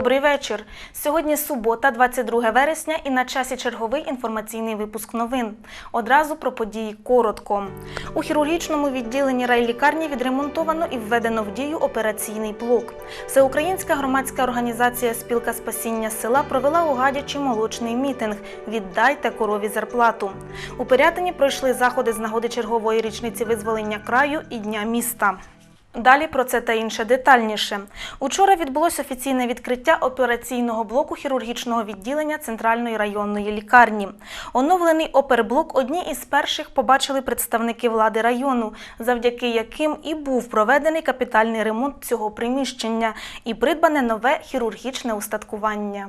Добрий вечір. Сьогодні субота, 22 вересня, і на часі черговий інформаційний випуск новин. Одразу про події коротко. У хірургічному відділенні райлікарні відремонтовано і введено в дію операційний блок. Всеукраїнська громадська організація Спілка спасіння села провела у Гадячі молочний мітинг Віддайте корові зарплату. У Пирятині пройшли заходи з нагоди чергової річниці визволення краю і Дня міста. Далі про це та інше детальніше. Учора відбулося офіційне відкриття операційного блоку хірургічного відділення Центральної районної лікарні. Оновлений оперблок одні із перших побачили представники влади району, завдяки яким і був проведений капітальний ремонт цього приміщення і придбане нове хірургічне устаткування.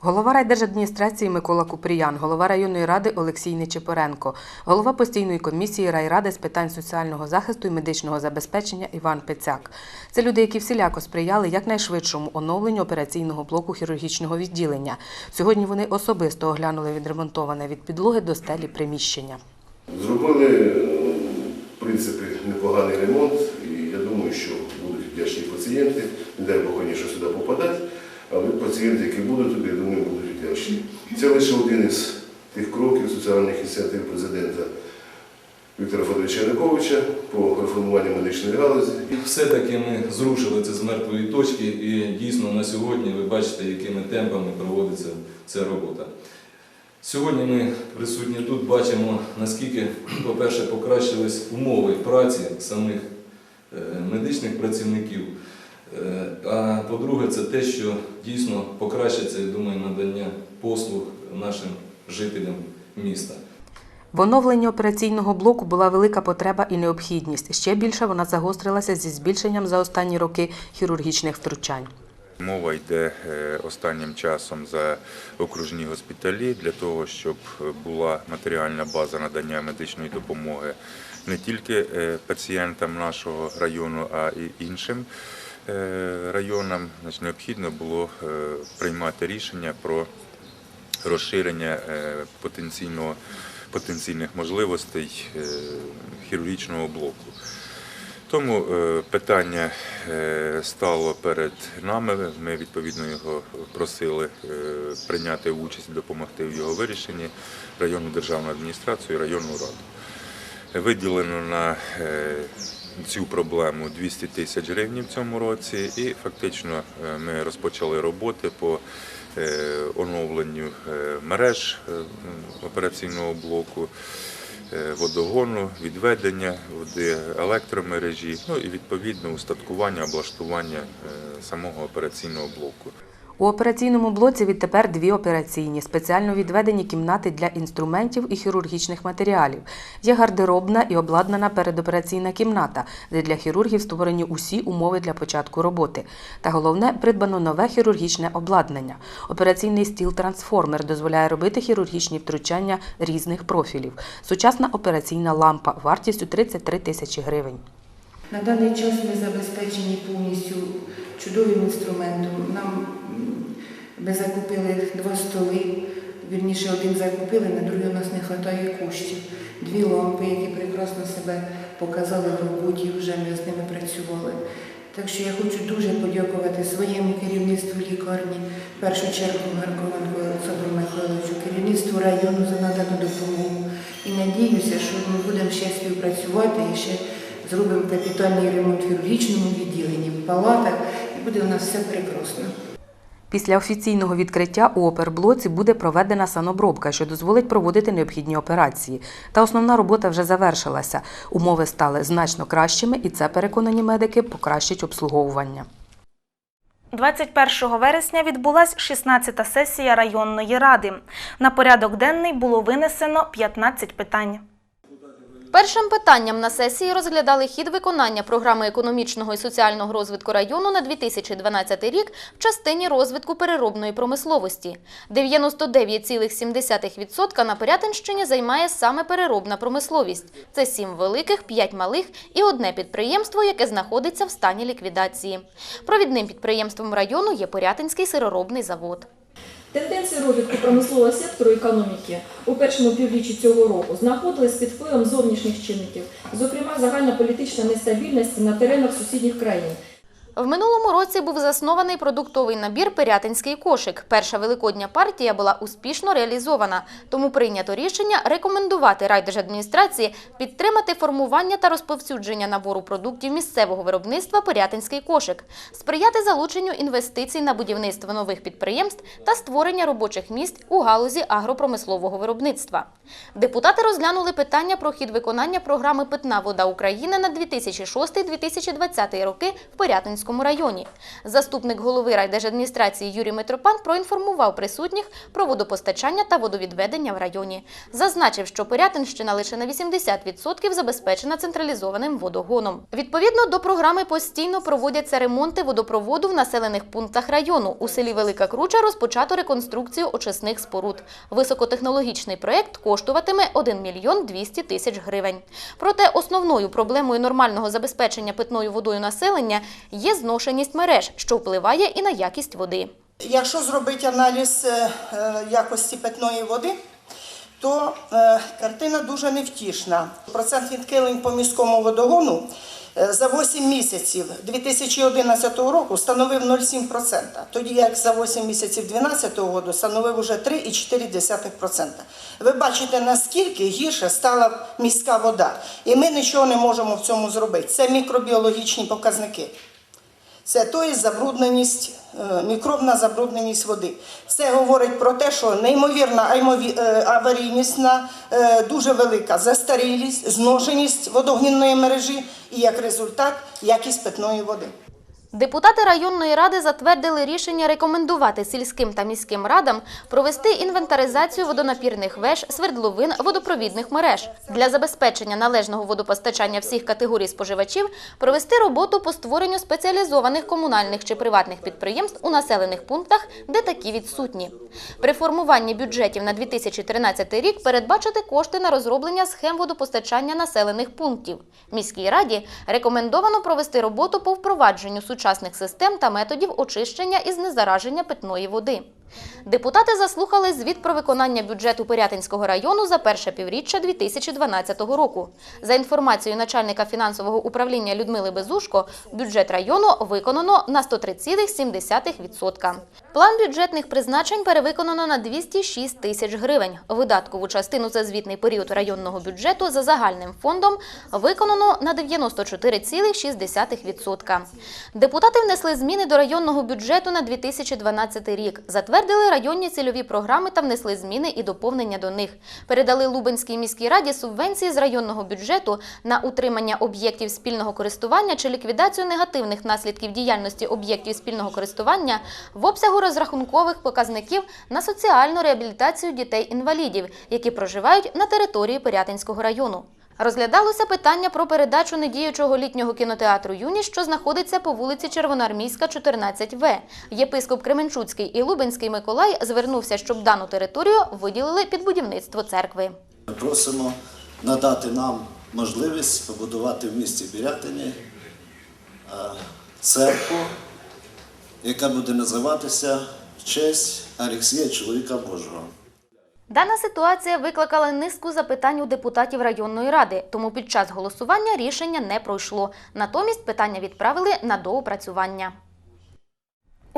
Голова райдержадміністрації Микола Купріян, голова районної ради Олексій Нечипоренко, голова постійної комісії райради з питань соціального захисту і медичного забезпечення Іван Пецяк. Це люди, які всіляко сприяли якнайшвидшому оновленню операційного блоку хірургічного відділення. Сьогодні вони особисто оглянули відремонтоване від підлоги до стелі приміщення. Зробили, е, в принципі, непоганий ремонт, і я думаю, що будуть вдячні пацієнти. Не дай Бог, звісно, сюди попадати, але пацієнти, які будуть тут, я думаю, будуть вдячні. Це лише один із тих кроків соціальних ініціатив президента Віктора Федоровича Януковича по реформуванню медичної галузі. І все-таки ми зрушили це з мертвої точки, і дійсно на сьогодні ви бачите, якими темпами проводиться ця робота. Сьогодні ми присутні тут бачимо, наскільки, по-перше, покращились умови праці самих е, медичних працівників. Е, А по-друге, це те, що дійсно покращиться, я думаю, надання послуг нашим жителям міста. В оновленні операційного блоку була велика потреба і необхідність. Ще більше вона загострилася зі збільшенням за останні роки хірургічних втручань. Мова йде е, останнім часом за окружні госпіталі для того, щоб була матеріальна база надання медичної допомоги не тільки е, пацієнтам нашого району, а і іншим районам. Значить, необхідно було е, приймати рішення про розширення е, потенційного, потенційних можливостей е, хірургічного блоку. Тому е, питання е, стало перед нами. Ми відповідно його просили е, прийняти участь, допомогти в його вирішенні районну державну адміністрацію і районну раду. Виділено на е, цю проблему 200 тисяч гривень в цьому році, і фактично е, ми розпочали роботи по е, оновленню е, мереж операційного блоку водогону, відведення води, електромережі, ну і відповідно устаткування, облаштування самого операційного блоку. У операційному блоці відтепер дві операційні, спеціально відведені кімнати для інструментів і хірургічних матеріалів. Є гардеробна і обладнана передопераційна кімната, де для хірургів створені усі умови для початку роботи. Та головне, придбано нове хірургічне обладнання. Операційний стіл-трансформер дозволяє робити хірургічні втручання різних профілів. Сучасна операційна лампа вартістю 33 тисячі гривень. На даний час ми забезпечені повністю чудовим інструментом. Нам ми закупили два столи, вірніше один закупили, на другий у нас не вистачає коштів. Дві лампи, які прекрасно себе показали в роботі, вже ми з ними працювали. Так що я хочу дуже подякувати своєму керівництву лікарні, в першу чергу Гарковенку Олександру Михайловичу, керівництву району за надану допомогу. І надіюся, що ми будемо ще співпрацювати і ще зробимо капітальний ремонт в хірургічному відділенні, в палатах, і буде у нас все прекрасно. Після офіційного відкриття у оперблоці буде проведена санобробка, що дозволить проводити необхідні операції. Та основна робота вже завершилася. Умови стали значно кращими, і це, переконані медики, покращить обслуговування. 21 вересня відбулась 16-та сесія районної ради. На порядок денний було винесено 15 питань. Першим питанням на сесії розглядали хід виконання програми економічного і соціального розвитку району на 2012 рік в частині розвитку переробної промисловості. 99,7% на Пирятинщині займає саме переробна промисловість. Це сім великих, п'ять малих і одне підприємство, яке знаходиться в стані ліквідації. Провідним підприємством району є Порятинський сироробний завод. Тенденції розвитку промислового сектору економіки у першому півріччі цього року знаходились під впливом зовнішніх чинників, зокрема загальна політична нестабільність на теренах сусідніх країн. В минулому році був заснований продуктовий набір Пирятинський кошик. Перша великодня партія була успішно реалізована, тому прийнято рішення рекомендувати райдержадміністрації підтримати формування та розповсюдження набору продуктів місцевого виробництва Пирятинський кошик, сприяти залученню інвестицій на будівництво нових підприємств та створення робочих місць у галузі агропромислового виробництва. Депутати розглянули питання про хід виконання програми Питна вода України на 2006-2020 роки в Пирятинському районі. Заступник голови райдержадміністрації Юрій Митропан проінформував присутніх про водопостачання та водовідведення в районі. Зазначив, що Пирятинщина лише на 80% забезпечена централізованим водогоном. Відповідно до програми постійно проводяться ремонти водопроводу в населених пунктах району. У селі Велика Круча розпочато реконструкцію очисних споруд. Високотехнологічний проєкт коштуватиме 1 мільйон 200 тисяч гривень. Проте основною проблемою нормального забезпечення питною водою населення є зношеність мереж, що впливає і на якість води. Якщо зробити аналіз е, е, якості питної води, то е, картина дуже невтішна. Процент відхилень по міському водогону за 8 місяців 2011 року становив 0,7%, тоді як за 8 місяців 2012 року становив уже 3,4%. Ви бачите, наскільки гірше стала міська вода. І ми нічого не можемо в цьому зробити. Це мікробіологічні показники. Це то забрудненість, е, мікробна забрудненість води. Це говорить про те, що неймовірна е, аварійність, е, дуже велика застарілість, зношеність водогінної мережі і як результат якість питної води. Депутати районної ради затвердили рішення рекомендувати сільським та міським радам провести інвентаризацію водонапірних веж, свердловин, водопровідних мереж для забезпечення належного водопостачання всіх категорій споживачів, провести роботу по створенню спеціалізованих комунальних чи приватних підприємств у населених пунктах, де такі відсутні. При формуванні бюджетів на 2013 рік передбачити кошти на розроблення схем водопостачання населених пунктів. Міській раді рекомендовано провести роботу по впровадженню сучасних систем та методів очищення із незараження питної води. Депутати заслухали звіт про виконання бюджету Пирятинського району за перше півріччя 2012 року. За інформацією начальника фінансового управління Людмили Безушко, бюджет району виконано на 103,7%. План бюджетних призначень перевиконано на 206 тисяч гривень. Видаткову частину за звітний період районного бюджету за загальним фондом виконано на 94,6%. Депутати внесли зміни до районного бюджету на 2012 рік. Затвердили районні цільові програми та внесли зміни і доповнення до них. Передали Лубенській міській раді субвенції з районного бюджету на утримання об'єктів спільного користування чи ліквідацію негативних наслідків діяльності об'єктів спільного користування в обсягу розрахункових показників на соціальну реабілітацію дітей-інвалідів, які проживають на території Пирятинського району. Розглядалося питання про передачу недіючого літнього кінотеатру Юні, що знаходиться по вулиці Червоноармійська, 14В. Єпископ Кременчуцький і Лубенський Миколай звернувся, щоб дану територію виділили під будівництво церкви. Просимо надати нам можливість побудувати в місті Бірятині е, церкву, яка буде називатися в честь Алексія Чоловіка Божого. Дана ситуація викликала низку запитань у депутатів районної ради, тому під час голосування рішення не пройшло. Натомість питання відправили на доопрацювання.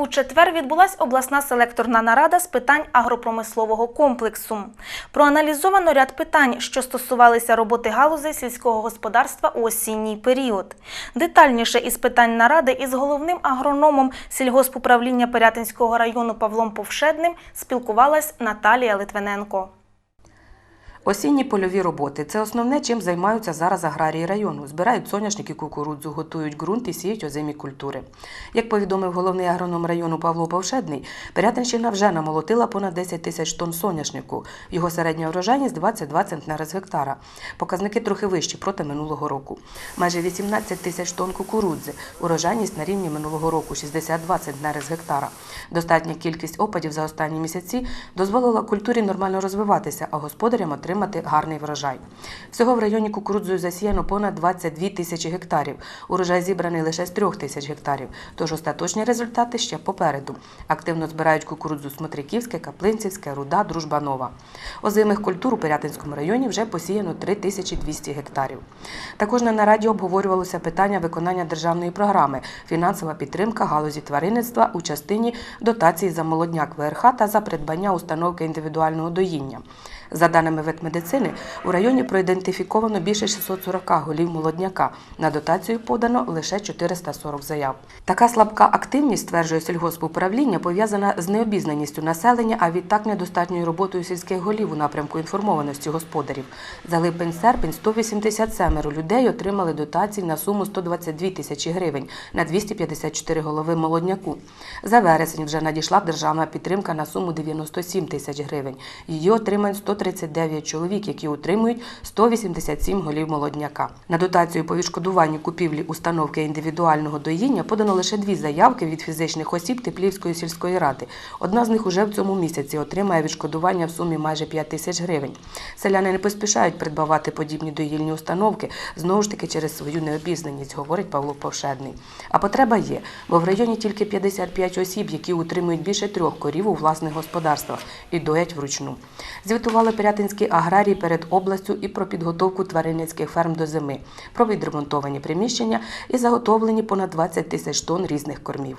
У четвер відбулась обласна селекторна нарада з питань агропромислового комплексу. Проаналізовано ряд питань, що стосувалися роботи галузей сільського господарства у осінній період. Детальніше із питань наради із головним агрономом сільгоспуправління Пирятинського району Павлом Повшедним спілкувалась Наталія Литвиненко. Осінні польові роботи це основне, чим займаються зараз аграрії району. Збирають соняшник і кукурудзу, готують ґрунт і сіють озимі культури. Як повідомив головний агроном району Павло Повшедний, Пирятинщина вже намолотила понад 10 тисяч тонн соняшнику. Його середня врожайність 22 центнери з гектара. Показники трохи вищі проти минулого року. Майже 18 тисяч тонн кукурудзи. Урожайність на рівні минулого року 62 центнери з гектара. Достатня кількість опадів за останні місяці дозволила культурі нормально розвиватися, а господарям отримати отримати гарний врожай. Всього в районі кукурудзою засіяно понад 22 тисячі гектарів. Урожай зібраний лише з 3 тисяч гектарів, тож остаточні результати ще попереду. Активно збирають кукурудзу Смотриківське, Каплинцівське, Руда, Дружба Нова. Озимих культур у Пирятинському районі вже посіяно 3200 гектарів. Також на нараді обговорювалося питання виконання державної програми фінансова підтримка галузі тваринництва у частині дотації за молодняк ВРХ та за придбання установки індивідуального доїння. За даними ветмедицини, у районі проідентифіковано більше 640 голів молодняка. На дотацію подано лише 440 заяв. Така слабка активність, стверджує сільгоспуправління, пов'язана з необізнаністю населення, а відтак недостатньою роботою сільських голів у напрямку інформованості господарів. За липень-серпень 187 людей отримали дотації на суму 122 тисячі гривень на 254 голови молодняку. За вересень вже надійшла державна підтримка на суму 97 тисяч гривень. Її отримають 139 чоловік, які утримують 187 голів молодняка. На дотацію по відшкодуванню купівлі установки індивідуального доїння подано лише дві заявки від фізичних осіб Теплівської сільської ради. Одна з них уже в цьому місяці отримає відшкодування в сумі майже 5 тисяч гривень. Селяни не поспішають придбавати подібні доїльні установки, знову ж таки через свою необізнаність, говорить Павло Повшедний. А потреба є, бо в районі тільки 55 осіб, які утримують більше трьох корів у власних господарствах і доять вручну. Звітували пирятинські аграрії перед областю і про підготовку тваринницьких ферм до зими, про відремонтовані приміщення і заготовлені понад 20 тисяч тонн різних кормів.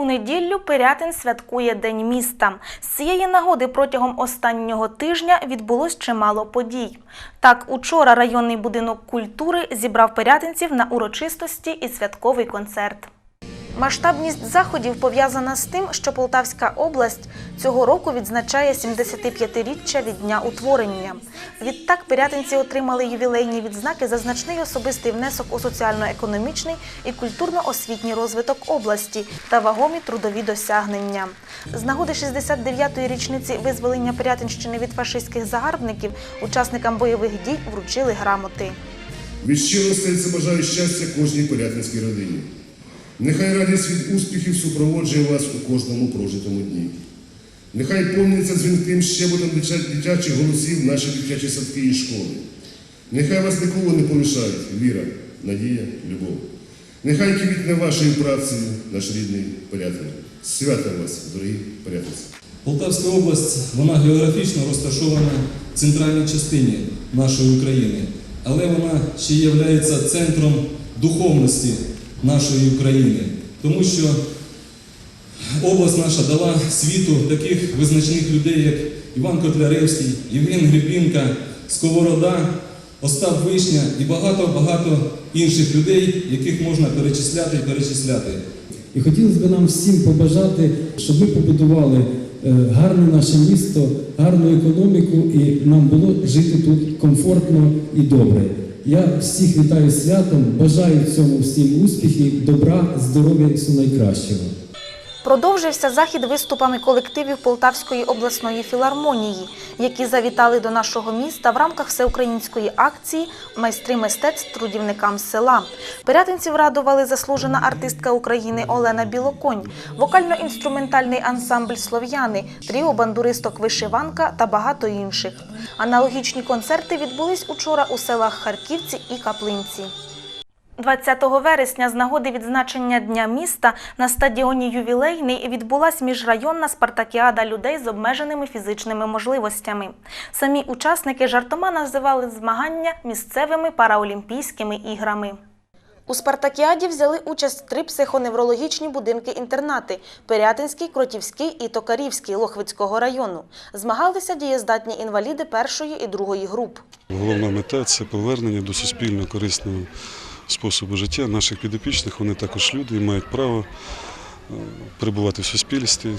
У неділю Пирятин святкує День міста. З цієї нагоди протягом останнього тижня відбулось чимало подій. Так, учора районний будинок культури зібрав пирятинців на урочистості і святковий концерт. Масштабність заходів пов'язана з тим, що Полтавська область цього року відзначає 75-річчя від дня утворення. Відтак пирятинці отримали ювілейні відзнаки за значний особистий внесок у соціально-економічний і культурно-освітній розвиток області та вагомі трудові досягнення. З нагоди 69-ї річниці визволення Пирятинщини від фашистських загарбників учасникам бойових дій вручили грамоти. Від щирого серця бажаю щастя кожній порятинській родині. Нехай радість від успіхів супроводжує вас у кожному прожитому дні. Нехай повниться дзвінким щебетом дитя- дитячих голосів наші дитячі садки і школи. Нехай вас ніколи не полишають віра, надія, любов. Нехай квітне вашою працею наш рідний Порятин. Свята вас, дорогі порятинці! Полтавська область, вона географічно розташована в центральній частині нашої України, але вона ще є центром духовності нашої України, тому що область наша дала світу таких визначних людей, як Іван Котляревський, Євген Гребінка, Сковорода, Остап Вишня і багато-багато інших людей, яких можна перечисляти і перечисляти. І хотілося б нам всім побажати, щоб ми побудували е, гарне наше місто, гарну економіку, і нам було жити тут комфортно і добре. Я всіх вітаю святом, бажаю в цьому всім успіхів, добра, здоров'я і всього найкращого. Продовжився захід виступами колективів Полтавської обласної філармонії, які завітали до нашого міста в рамках всеукраїнської акції Майстри мистецтв трудівникам села. Пирятинців радували заслужена артистка України Олена Білоконь, вокально-інструментальний ансамбль Слов'яни, тріо бандуристок Вишиванка та багато інших. Аналогічні концерти відбулись учора у селах Харківці і Каплинці. 20 вересня з нагоди відзначення Дня міста на стадіоні Ювілейний відбулась міжрайонна спартакіада людей з обмеженими фізичними можливостями. Самі учасники жартома називали змагання місцевими параолімпійськими іграми. У спартакіаді взяли участь три психоневрологічні будинки-інтернати – Пирятинський, Кротівський і Токарівський Лохвицького району. Змагалися дієздатні інваліди першої і другої груп. Головна мета це повернення до суспільно корисного способу життя наших підопічних. Вони також люди і мають право е, перебувати в суспільстві,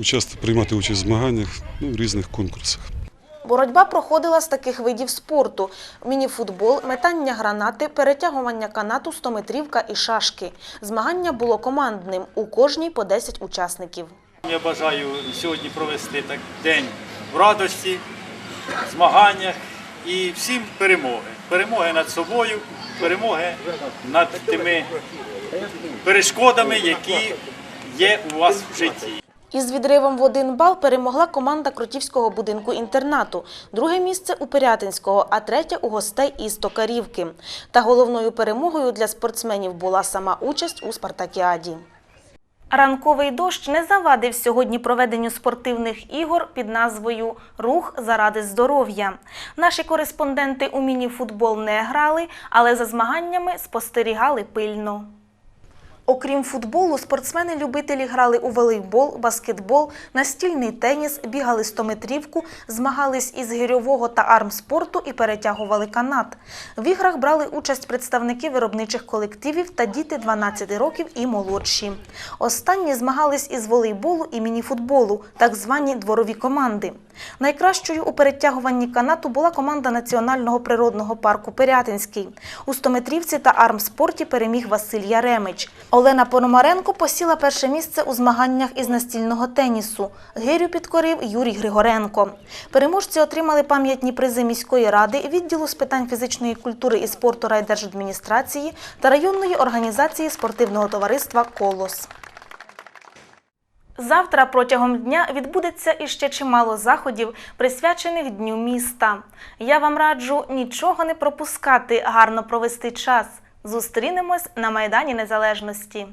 участь- приймати участь в змаганнях, ну, в різних конкурсах. Боротьба проходила з таких видів спорту: мініфутбол, метання гранати, перетягування канату, стометрівка і шашки. Змагання було командним, у кожній по 10 учасників. Я бажаю сьогодні провести так день в радості, змаганнях і всім перемоги. Перемоги над собою, перемоги над тими перешкодами, які є у вас в житті. Із відривом в один бал перемогла команда Кротівського будинку інтернату, друге місце у Пирятинського, а третє у гостей із Токарівки. Та головною перемогою для спортсменів була сама участь у спартакіаді. Ранковий дощ не завадив сьогодні проведенню спортивних ігор під назвою Рух заради здоров'я. Наші кореспонденти у міні-футбол не грали, але за змаганнями спостерігали пильно. Окрім футболу, спортсмени-любителі грали у волейбол, баскетбол, настільний теніс, бігали 100-метрівку, змагались із гирьового та армспорту і перетягували канат. В іграх брали участь представники виробничих колективів та діти 12 років і молодші. Останні змагались із волейболу і мініфутболу, так звані дворові команди. Найкращою у перетягуванні канату була команда Національного природного парку Пирятинський. У 100-метрівці та армспорті переміг Василь Яремич. Олена Пономаренко посіла перше місце у змаганнях із настільного тенісу. Гирю підкорив Юрій Григоренко. Переможці отримали пам'ятні призи міської ради, відділу з питань фізичної культури і спорту райдержадміністрації та районної організації спортивного товариства Колос. Завтра протягом дня відбудеться іще чимало заходів, присвячених Дню міста. Я вам раджу нічого не пропускати, гарно провести час. Зустрінемось на Майдані Незалежності.